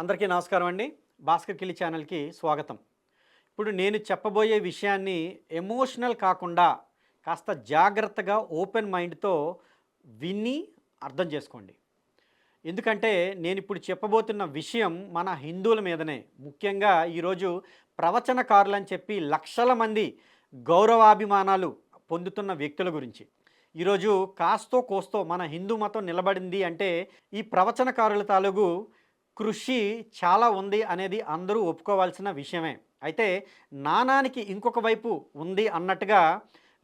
అందరికీ నమస్కారం అండి. భాస్కర్ కిలి ఛానల్కి స్వాగతం. ఇప్పుడు నేను చెప్పబోయే విషయాన్ని ఎమోషనల్ కాకుండా కాస్త జాగ్రత్తగా ఓపెన్ మైండ్తో విని అర్థం చేసుకోండి. ఎందుకంటే నేను ఇప్పుడు చెప్పబోతున్న విషయం మన హిందువుల మీదనే. ముఖ్యంగా ఈరోజు ప్రవచనకారులు అని చెప్పి లక్షల మంది గౌరవాభిమానాలు పొందుతున్న వ్యక్తుల గురించి. ఈరోజు కాస్తో కోస్తో మన హిందూ మతం నిలబడింది అంటే ఈ ప్రవచనకారుల తాలూకు కృషి చాలా ఉంది అనేది అందరూ ఒప్పుకోవాల్సిన విషయమే. అయితే నాణానికి ఇంకొక వైపు ఉంది అన్నట్టుగా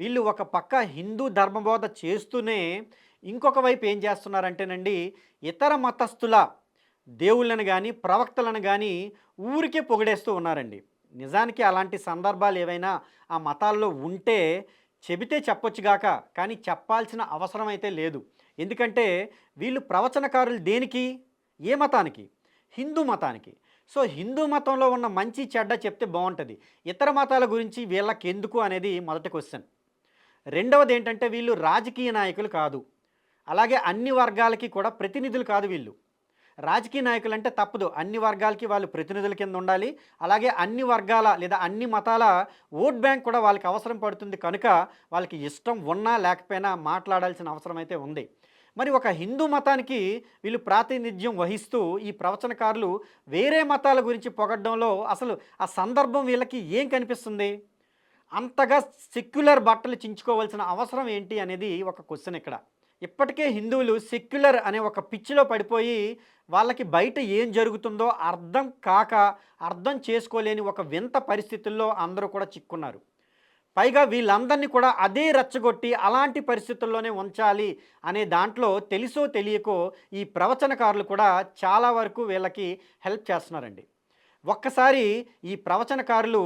వీళ్ళు ఒక పక్క హిందూ ధర్మబోధ చేస్తూనే ఇంకొక వైపు ఏం చేస్తున్నారంటేనండి ఇతర మతస్థుల దేవుళ్ళని కానీ ప్రవక్తలను కానీ ఊరికే పొగిడేస్తూ ఉన్నారండి. నిజానికి అలాంటి సందర్భాలు ఏవైనా ఆ మతాల్లో ఉంటే చెబితే చెప్పొచ్చుగాక కానీ చెప్పాల్సిన అవసరం అయితే లేదు. ఎందుకంటే వీళ్ళు ప్రవచనకారులు దేనికి? ఏ మతానికి? హిందూ మతానికి. సో హిందూ మతంలో ఉన్న మంచి చెడ్డ చెప్తే బాగుంటుంది ఇతర మతాల గురించి వీళ్ళకి ఎందుకు అనేది మొదటి క్వశ్చన్ రెండవది ఏంటంటే వీళ్ళు రాజకీయ నాయకులు కాదు. అలాగే అన్ని వర్గాలకి కూడా ప్రతినిధులు కాదు వీళ్ళు. రాజకీయ నాయకులు అంటే తప్పదు. అన్ని వర్గాలకి వాళ్ళు ప్రతినిధుల కింద ఉండాలి. అలాగే అన్ని వర్గాల లేదా అన్ని మతాల ఓట్ బ్యాంక్ కూడా వాళ్ళకి అవసరం పడుతుంది కనుక వాళ్ళకి ఇష్టం ఉన్నా లేకపోయినా మాట్లాడాల్సిన అవసరం అయితే ఉంది. మరి ఒక హిందూ మతానికి వీళ్ళు ప్రాతినిధ్యం వహిస్తూ ఈ ప్రవచనకారులు వేరే మతాల గురించి పొగడ్డంలో అసలు ఆ సందర్భం వీళ్ళకి ఏం కనిపిస్తుంది? అంతగా సెక్యులర్ బట్టలు చించుకోవాల్సిన అవసరం ఏంటి అనేది ఒక క్వశ్చన్ ఇక్కడ. ఇప్పటికే హిందువులు సెక్యులర్ అనే ఒక పిచ్చిలో పడిపోయి వాళ్ళకి బయట ఏం జరుగుతుందో అర్థం కాక అర్థం చేసుకోలేని ఒక వింత పరిస్థితుల్లో అందరూ కూడా చిక్కున్నారు. పైగా వీళ్ళందరినీ కూడా అదే రెచ్చగొట్టి అలాంటి పరిస్థితుల్లోనే ఉంచాలి అనే దాంట్లో తెలుసో తెలియకో ఈ ప్రవచనకారులు కూడా చాలా వరకు వీళ్ళకి హెల్ప్ చేస్తున్నారండి. ఒక్కసారి ఈ ప్రవచనకారులు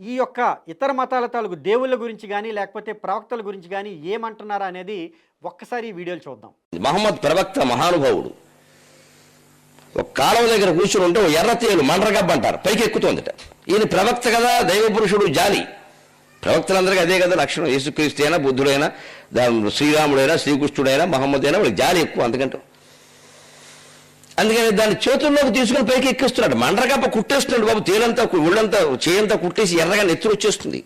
ఈ యొక్క ఇతర మతాల తాలూకు దేవుళ్ళ గురించి కానీ లేకపోతే ప్రవక్తల గురించి కానీ ఏమంటున్నారా అనేది ఒక్కసారి ఈ వీడియోలు చూద్దాం. మహమ్మద్ ప్రవక్త మహానుభావుడు. ఒక కాలువ దగ్గర కూర్చుని ఉంటే ఎర్ర తేలు మండ్రగబ్బ అంటారు. పైకి ఎక్కుతోందట ఈయన ప్రవక్త కదా దైవ పురుషుడు జాలి. ప్రవక్తలందరికీ అదే కదా లక్షణం. యేసుక్రీస్తు అయినా బుద్ధుడైనా దా- శ్రీరాముడైనా శ్రీకృష్ణుడైనా మహమ్మద్ అయినా వాళ్ళకి జాలి ఎక్కువ అందుకంటే అందుకని దాన్ని చేతుల్లోకి తీసుకుని పైకి ఎక్కిస్తున్నాడు. మండ్రగబ్బ కుట్టేస్తున్నాడు బాబు. తేలంతా ఒళ్ళంతా చేయంతా కుట్టేసి ఎర్రగా నెత్తురు వచ్చేస్తుంది.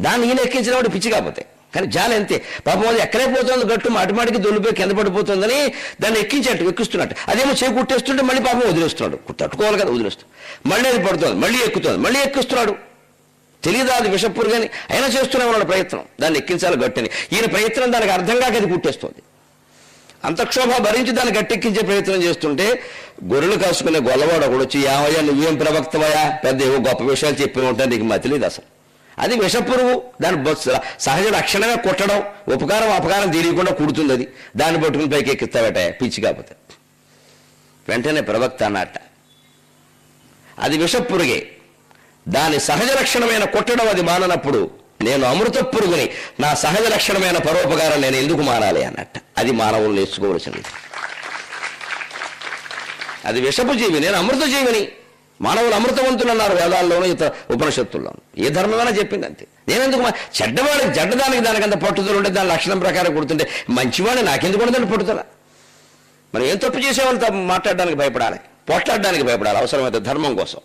దాన్ని ఈయన ఎక్కించినప్పుడు పిచ్చి కాకపోతే. కానీ జాలి అంతే. పాపం అది ఎక్కడే పోతుంది గట్టు మాటిమాటికి దొల్లిపోయి కింద పడిపోతుందని దాన్ని ఎక్కించేట్టు ఎక్కిస్తున్నాడు. అదేమో చేయి కుట్టేస్తుంటే మళ్ళీ పాపం వదిలేస్తున్నాడు. తట్టుకోవాలి కదా వదిలేస్తాడు. మళ్ళీ అది పడుతుంది మళ్ళీ ఎక్కుతుంది మళ్ళీ ఎక్కిస్తున్నాడు. తెలియదు అది విషపురు కానీ అయినా చేస్తూనే ఉన్నాడు ప్రయత్నం. దాన్ని ఎక్కించాలి గట్టని. ఈయన ప్రయత్నం దానికి అర్థం కాక అది కుట్టేస్తుంది అంతక్షోభ భరించి దాన్ని గట్టెక్కించే ప్రయత్నం చేస్తుంటే గొర్రెలు కాసుకునే గొల్లవాడు ఒకడు వచ్చి యావయ్యా నువ్వేం ప్రవక్తవయా పెద్ద ఏవో గొప్ప విషయాలు చెప్పి ఉంటాను నీకు మతిలేదు అసలు. అది విషపురుగు దాని సహజ లక్షణమే కొట్టడం. ఉపకారం అపకారం తెలియకుండా కుడుతుంది అది. దాన్ని పట్టుకుని పైకి ఎక్కిస్తావట పిచ్చి కాకపోతే. వెంటనే ప్రవక్త అన్నట్ట అది విషపురుగే. దాని సహజ లక్షణమైన కొట్టడం అది మాననప్పుడు నేను అమృత పురుగుని నా సహజ లక్షణమైన పరోపకారం నేను ఎందుకు మానాలి అన్నట్టు. అది మానవులు నేర్చుకోవలసింది. అది విషపు జీవి నేను అమృత జీవిని. మానవులు అమృతవంతులు అన్నారు వేదాల్లోనూ ఇతర ఉపనిషత్తుల్లోనూ ఏ ధర్మమైనా చెప్పింది అంతే నేనెందుకు మా- చెడ్డవాడికి చెడ్డదానికి దానికి అంత పట్టుదల ఉంటే దాని లక్షణం ప్రకారం కొడుతుంటే మంచివాడిని నాకెందుకు ఉండదని పట్టుదల? మనం ఏం తప్పు చేసేవాళ్ళు మాట్లాడడానికి భయపడాలి? పోట్లాడడానికి భయపడాలి. అవసరమైతే ధర్మం కోసం.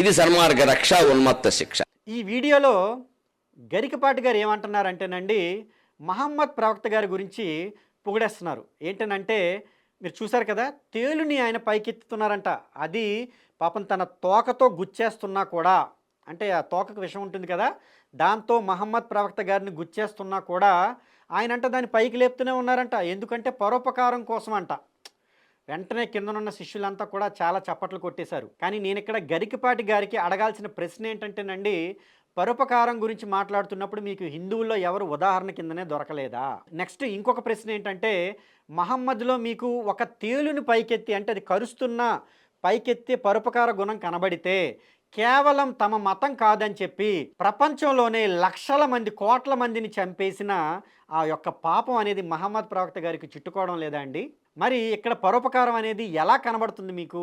ఇది సన్మార్గ రక్ష ఉన్మత్త శిక్ష. ఈ వీడియోలో గరికపాటి గారు ఏమంటున్నారంటేనండి మహమ్మద్ ప్రవక్త గారి గురించి పొగిడేస్తున్నారు. ఏంటనంటే మీరు చూసారు కదా తేలుని ఆయన పైకెత్తుతున్నారంట. అది పాపం తన తోకతో గుచ్చేస్తున్నా కూడా అంటే ఆ తోకకు విషం ఉంటుంది కదా దాంతో మహమ్మద్ ప్రవక్త గారిని గుచ్చేస్తున్నా కూడా ఆయనంట దాన్ని పైకి లేపుతూనే ఉన్నారంట. ఎందుకంటే పరోపకారం కోసం అంట వెంటనే కిందనున్న శిష్యులంతా కూడా చాలా చప్పట్లు కొట్టేశారు. కానీ నేను ఇక్కడ గరికపాటి గారికి అడగాల్సిన ప్రశ్న ఏంటంటేనండి పరోపకారం గురించి మాట్లాడుతున్నప్పుడు మీకు హిందువుల్లో ఎవరు ఉదాహరణ కిందనే దొరకలేదా? నెక్స్ట్ ఇంకొక ప్రశ్న ఏంటంటే మహమ్మద్లో మీకు ఒక తేలుని పైకెత్తి అంటే అది కరుస్తున్న పైకెత్తి పరోపకార గుణం కనబడితే కేవలం తమ మతం కాదని చెప్పి ప్రపంచంలోనే లక్షల మంది కోట్ల మందిని చంపేసిన ఆ యొక్క పాపం అనేది మహమ్మద్ ప్రవక్త గారికి చుట్టుకోవడం లేదా అండి? మరి ఇక్కడ పరోపకారం అనేది ఎలా కనబడుతుంది మీకు?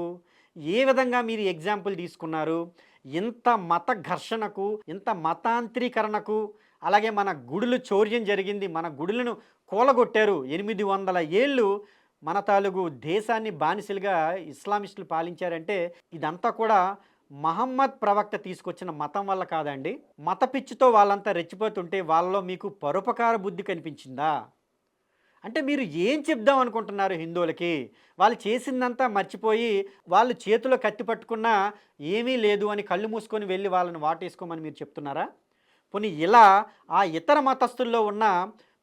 ఏ విధంగా మీరు ఎగ్జాంపుల్ తీసుకున్నారు? ఇంత మత ఘర్షణకు ఇంత మతాంతరీకరణకు అలాగే మన గుడులు చౌర్యం జరిగింది మన గుడులను కూలగొట్టారు ఎనిమిది వందల ఏళ్ళు మన తాలూకు దేశాన్ని బానిసలుగా ఇస్లామిస్టులు పాలించారంటే ఇదంతా కూడా మహమ్మద్ ప్రవక్త తీసుకొచ్చిన మతం వల్ల కాదండి. మత పిచ్చితో వాళ్ళంతా రెచ్చిపోతుంటే వాళ్ళలో మీకు పరోపకార బుద్ధి కనిపించిందా? అంటే మీరు ఏం చెప్దాం అనుకుంటున్నారు హిందువులకి? వాళ్ళు చేసిందంతా మర్చిపోయి వాళ్ళు చేతిలో కత్తి పట్టుకున్నా ఏమీ లేదు అని కళ్ళు మూసుకొని వెళ్ళి వాళ్ళని వాటేసుకోమని మీరు చెప్తున్నారా? పోనీ ఇలా ఆ ఇతర మతస్థుల్లో ఉన్న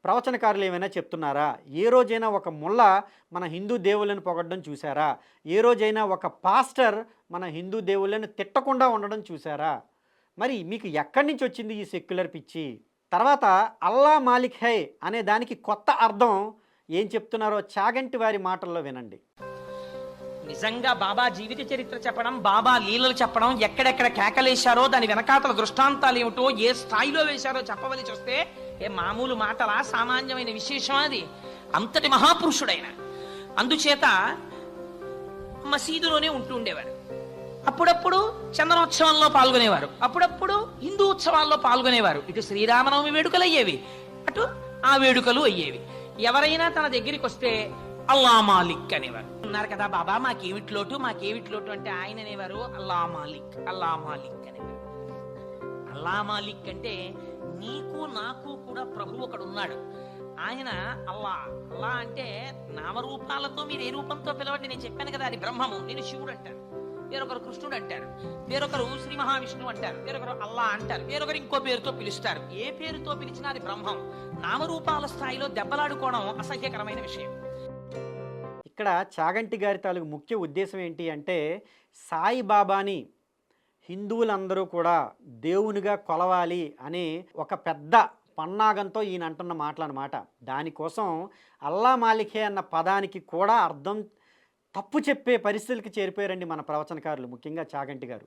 ప్రవచనకారులు ఏమైనా చెప్తున్నారా? ఏ రోజైనా ఒక ముల్ల మన హిందూ దేవుళ్ళని పొగడడం చూసారా ఏ రోజైనా ఒక పాస్టర్ మన హిందూ దేవుళ్ళని తిట్టకుండా ఉండడం చూసారా మరి మీకు ఎక్కడి నుంచి వచ్చింది ఈ సెక్యులర్ పిచ్చి? తర్వాత అల్లా మాలిక్ హై అనే దానికి కొత్త అర్థం ఏం చెప్తున్నారో చాగంటి వారి మాటల్లో వినండి. నిజంగా బాబా జీవిత చరిత్ర చెప్పడం బాబా లీలలు చెప్పడం ఎక్కడెక్కడ కేకలేశారో దాని వెనకాతల దృష్టాంతాలు ఏమిటో ఏ స్థాయిలో వేశారో చెప్పవలసి వస్తే ఏ మామూలు మాటలా సామాన్యమైన విశేషం అది? అంతటి మహాపురుషుడైన. అందుచేత మసీదులోనే ఉంటూ ఉండేవారు. అప్పుడప్పుడు చందనోత్సవంలో పాల్గొనేవారు. అప్పుడప్పుడు హిందూ ఉత్సవాల్లో పాల్గొనేవారు. ఇటు శ్రీరామనవమి వేడుకలు అయ్యేవి. అటు ఆ వేడుకలు అయ్యేవి. ఎవరైనా తన దగ్గరికి వస్తే అల్లా మాలిక్ అనేవారు. ఉన్నారు కదా బాబా మాకేమిటి లోటు? మాకేమిటి లోటు అంటే ఆయన అనేవారు అల్లా మాలిక్ అల్లా మాలిక్ అనేవారు. అల్లా మాలిక్ అంటే నీకు నాకు కూడా ప్రభు ఒకడు ఉన్నాడు. ఆయన అల్లా. అల్లా అంటే నామరూపాలతో మీరు ఏ రూపంతో పిలవండి? నేను చెప్పాను కదా అది బ్రహ్మము నేను శివుడు అంటాను. వేరొకరు కృష్ణుడు అంటారు. వేరొకరు శ్రీ మహావిష్ణువు అంటారు. వేరొకరు అల్లా అంటారు. వేరొకరు ఇంకో పేరుతో పిలుస్తారు. ఏ పేరుతో పిలిచినా అది బ్రహ్మం. నామరూపాల స్థాయిలో దెబ్బలాడుకోవడం అసహ్యకరమైన విషయం. ఇక్కడ చాగంటి గారి తాలూకు ముఖ్య ఉద్దేశం ఏంటి అంటే సాయిబాబాని హిందువులందరూ కూడా దేవునిగా కొలవాలి అనే ఒక పెద్ద పన్నాగంతో ఈయన అంటున్న మాటలు దానికోసం అల్లా మాలికే అన్న పదానికి కూడా అర్థం తప్పు చెప్పే పరిస్థితులకి చేరిపోయారండి మన ప్రవచనకారులు ముఖ్యంగా చాగంటి గారు.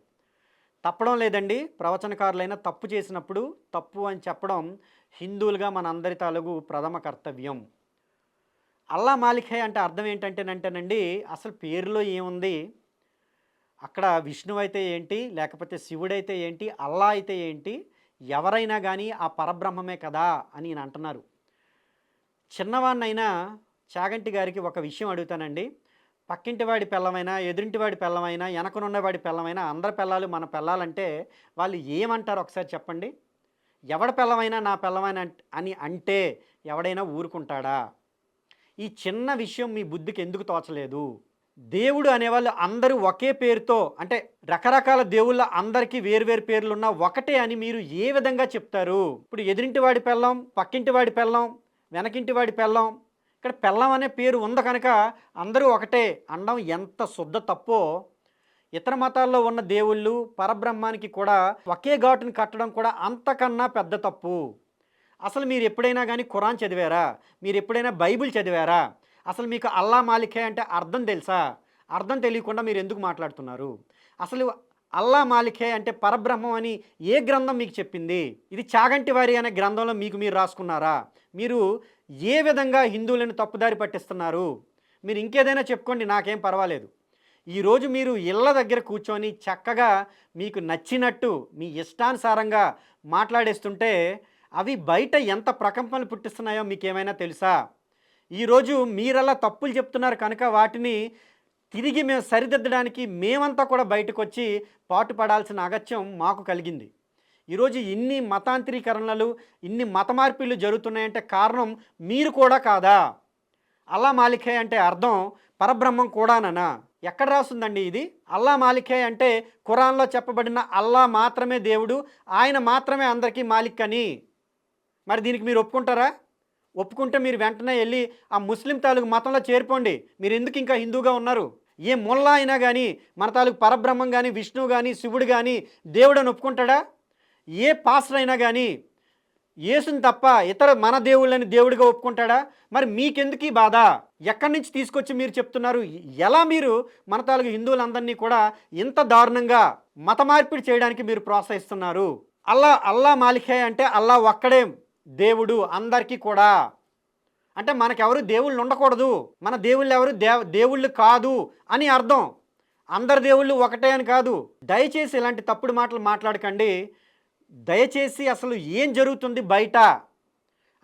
తప్పడం లేదండి. ప్రవచనకారులైనా తప్పు చేసినప్పుడు తప్పు అని చెప్పడం హిందువులుగా మన అందరి తాలూకు ప్రథమ కర్తవ్యం. అల్లా మాలిక్ అంటే అర్థం ఏంటంటేనంటేనండి అసలు పేరులో ఏముంది? అక్కడ విష్ణువు అయితే ఏంటి? లేకపోతే శివుడైతే ఏంటి? అల్లా అయితే ఏంటి? ఎవరైనా కానీ ఆ పరబ్రహ్మమే కదా అని నేను అంటున్నారు. చిన్నవాణ్ణైనా చాగంటి గారికి ఒక విషయం అడుగుతానండి. పక్కింటి వాడి పిల్లమైనా ఎదురింటి వాడి పిల్లమైనా వెనకనున్నవాడి పిల్లమైనా అందరి పిల్లలు మన పిల్లాలంటే వాళ్ళు ఏమంటారు ఒకసారి చెప్పండి? ఎవడ పిల్లమైనా నా పిల్లమైన అని అంటే ఎవడైనా ఊరుకుంటాడా? ఈ చిన్న విషయం మీ బుద్ధికి ఎందుకు తోచలేదు? దేవుడు అనేవాళ్ళు అందరూ ఒకే పేరుతో అంటే రకరకాల దేవుళ్ళ అందరికీ వేరువేరు పేర్లు ఉన్నా ఒకటే అని మీరు ఏ విధంగా చెప్తారు? ఇప్పుడు ఎదురింటివాడి వాడి పెళ్ళం పక్కింటి వాడి పెళ్ళం వెనకింటి వాడి పెళ్ళం ఇక్కడ పెళ్ళం అనే పేరు ఉంది కనుక అందరూ ఒకటే. అండం ఎంత శుద్ధ తప్పో. ఇతర మతాల్లో ఉన్న దేవుళ్ళు పరబ్రహ్మానికి కూడా ఒకే ఘాటును కట్టడం కూడా అంతకన్నా పెద్ద తప్పు. అసలు మీరు ఎప్పుడైనా కానీ ఖురాన్ చదివారా? మీరు ఎప్పుడైనా బైబిల్ చదివారా? అసలు మీకు అల్లా మాలికే అంటే అర్థం తెలుసా? అర్థం తెలియకుండా మీరు ఎందుకు మాట్లాడుతున్నారు? అసలు అల్లా మాలికే అంటే పరబ్రహ్మం అని ఏ గ్రంథం మీకు చెప్పింది? ఇది చాగంటి వారి అనే గ్రంథంలో మీకు మీరు రాసుకున్నారా? మీరు ఏ విధంగా హిందువులను తప్పుదారి పట్టిస్తున్నారు? మీరు ఇంకేదైనా చెప్పుకోండి నాకేం పర్వాలేదు. ఈరోజు మీరు ఇళ్ళ దగ్గర కూర్చొని చక్కగా మీకు నచ్చినట్టు మీ ఇష్టానుసారంగా మాట్లాడేస్తుంటే అవి బయట ఎంత ప్రకంపనలు పుట్టిస్తున్నాయో మీకేమైనా తెలుసా? ఈరోజు మీరలా తప్పులు చెప్తున్నారు కనుక వాటిని తిరిగి మేము సరిదిద్దడానికి మేమంతా కూడా బయటకు వచ్చి పాటు పడాల్సిన అగత్యం మాకు కలిగింది. ఈరోజు ఇన్ని మతాంతరీకరణలు ఇన్ని మత మార్పిళ్ళు జరుగుతున్నాయంటే కారణం మీరు కూడా కాదా? అల్లా మాలికే అంటే అర్థం పరబ్రహ్మం కూడాననా? ఎక్కడ రాస్తుందండి ఇది? అల్లా మాలికే అంటే ఖురాన్లో చెప్పబడిన అల్లా మాత్రమే దేవుడు ఆయన మాత్రమే అందరికీ మాలిక్ అని. మరి దీనికి మీరు ఒప్పుకుంటారా? ఒప్పుకుంటే మీరు వెంటనే వెళ్ళి ఆ ముస్లిం తాలూకు మతంలో చేరిపోండి. మీరు ఎందుకు ఇంకా హిందూగా ఉన్నారు? ఏ ముల్లా అయినా కానీ మన తాలూకు పరబ్రహ్మం కానీ విష్ణువు కానీ శివుడు కానీ దేవుడు అని ఒప్పుకుంటాడా? ఏ పాస్టర్ అయినా కానీ యేసుని తప్ప ఇతర మన దేవుళ్ళని దేవుడిగా ఒప్పుకుంటాడా? మరి మీకెందుకు ఈ బాధ? ఎక్కడి నుంచి తీసుకొచ్చి మీరు చెప్తున్నారు? ఎలా మీరు మన తాలూకు హిందువులందరినీ కూడా ఇంత దారుణంగా మత మార్పిడి చేయడానికి మీరు ప్రోత్సహిస్తున్నారు? అల్లా అల్లా మాలికే అంటే అల్లా ఒక్కడే దేవుడు అందరికీ కూడా. అంటే మనకెవరు దేవుళ్ళు ఉండకూడదు. మన దేవుళ్ళు ఎవరు? దేవ దేవుళ్ళు కాదు అని అర్థం. అందరి దేవుళ్ళు ఒకటే అని కాదు. దయచేసి ఇలాంటి తప్పుడు మాటలు మాట్లాడకండి. దయచేసి అసలు ఏం జరుగుతుంది బయట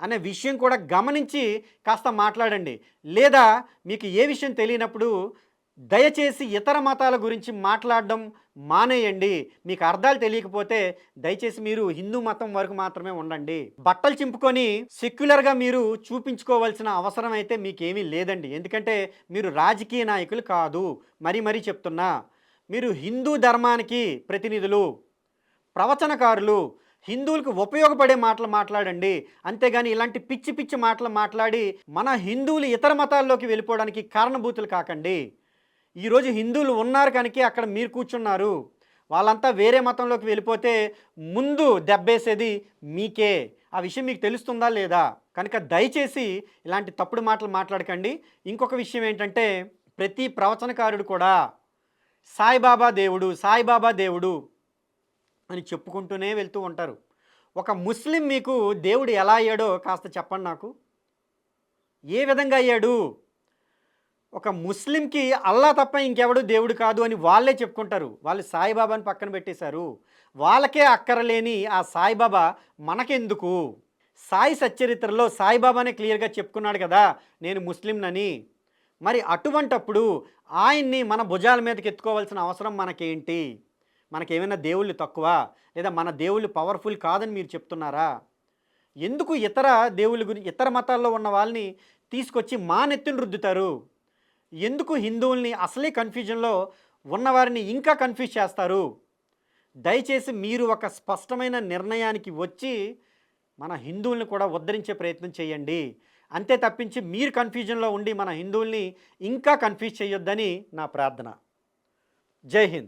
అనే విషయం కూడా గమనించి కాస్త మాట్లాడండి. లేదా మీకు ఏ విషయం తెలియనప్పుడు దయచేసి ఇతర మతాల గురించి మాట్లాడడం మానేయండి. మీకు అర్థాలు తెలియకపోతే దయచేసి మీరు హిందూ మతం వరకు మాత్రమే ఉండండి. బట్టలు చింపుకొని సెక్యులర్గా మీరు చూపించుకోవాల్సిన అవసరం అయితే మీకేమీ లేదండి. ఎందుకంటే మీరు రాజకీయ నాయకులు కాదు. మరీ మరీ చెప్తున్నా మీరు హిందూ ధర్మానికి ప్రతినిధులు. ప్రవచనకారులు హిందువులకు ఉపయోగపడే మాటలు మాట్లాడండి. అంతేగాని ఇలాంటి పిచ్చి పిచ్చి మాటలు మాట్లాడి మన హిందువులు ఇతర మతాల్లోకి వెళ్ళిపోవడానికి కారణభూతులు కాకండి. ఈరోజు హిందువులు ఉన్నారు కనుక అక్కడ మీరు కూర్చున్నారు. వాళ్ళంతా వేరే మతంలోకి వెళ్ళిపోతే ముందు దెబ్బేసేది మీకే. ఆ విషయం మీకు తెలుస్తుందా లేదా? కనుక దయచేసి ఇలాంటి తప్పుడు మాటలు మాట్లాడకండి. ఇంకొక విషయం ఏంటంటే ప్రతి ప్రవచనకారుడు కూడా సాయిబాబా దేవుడు సాయిబాబా దేవుడు అని చెప్పుకుంటూనే వెళ్తూ ఉంటారు. ఒక ముస్లిం మీకు దేవుడు ఎలా అయ్యాడో కాస్త చెప్పండి నాకు. ఏ విధంగా అయ్యాడు? ఒక ముస్లింకి అల్లా తప్ప ఇంకెవడు దేవుడు కాదు అని వాళ్ళే చెప్పుకుంటారు. వాళ్ళు సాయిబాబాని పక్కన పెట్టేశారు. వాళ్ళకే అక్కరలేని ఆ సాయిబాబా మనకెందుకు? సాయి సచ్చరిత్రలో సాయిబాబానే క్లియర్గా చెప్పుకున్నాడు కదా నేను ముస్లింనని. మరి అటువంటప్పుడు ఆయన్ని మన భుజాల మీదకి ఎత్తుకోవాల్సిన అవసరం మనకేంటి? మనకేమైనా దేవుళ్ళు తక్కువ? లేదా మన దేవుళ్ళు పవర్ఫుల్ కాదని మీరు చెప్తున్నారా? ఎందుకు ఇతర దేవుళ్ళ గురించి ఇతర మతాల్లో ఉన్న వాళ్ళని తీసుకొచ్చి మా నెత్తిని రుద్దుతారు? ఎందుకు హిందువుల్ని అసలే కన్ఫ్యూజన్లో ఉన్నవారిని ఇంకా కన్ఫ్యూజ్ చేస్తారు? దయచేసి మీరు ఒక స్పష్టమైన నిర్ణయానికి వచ్చి మన హిందువుల్ని కూడా ఉద్ధరించే ప్రయత్నం చేయండి. అంతే తప్పించి మీరు కన్ఫ్యూజన్లో ఉండి మన హిందువుల్ని ఇంకా కన్ఫ్యూజ్ చేయొద్దని నా ప్రార్థన. జై హింద్.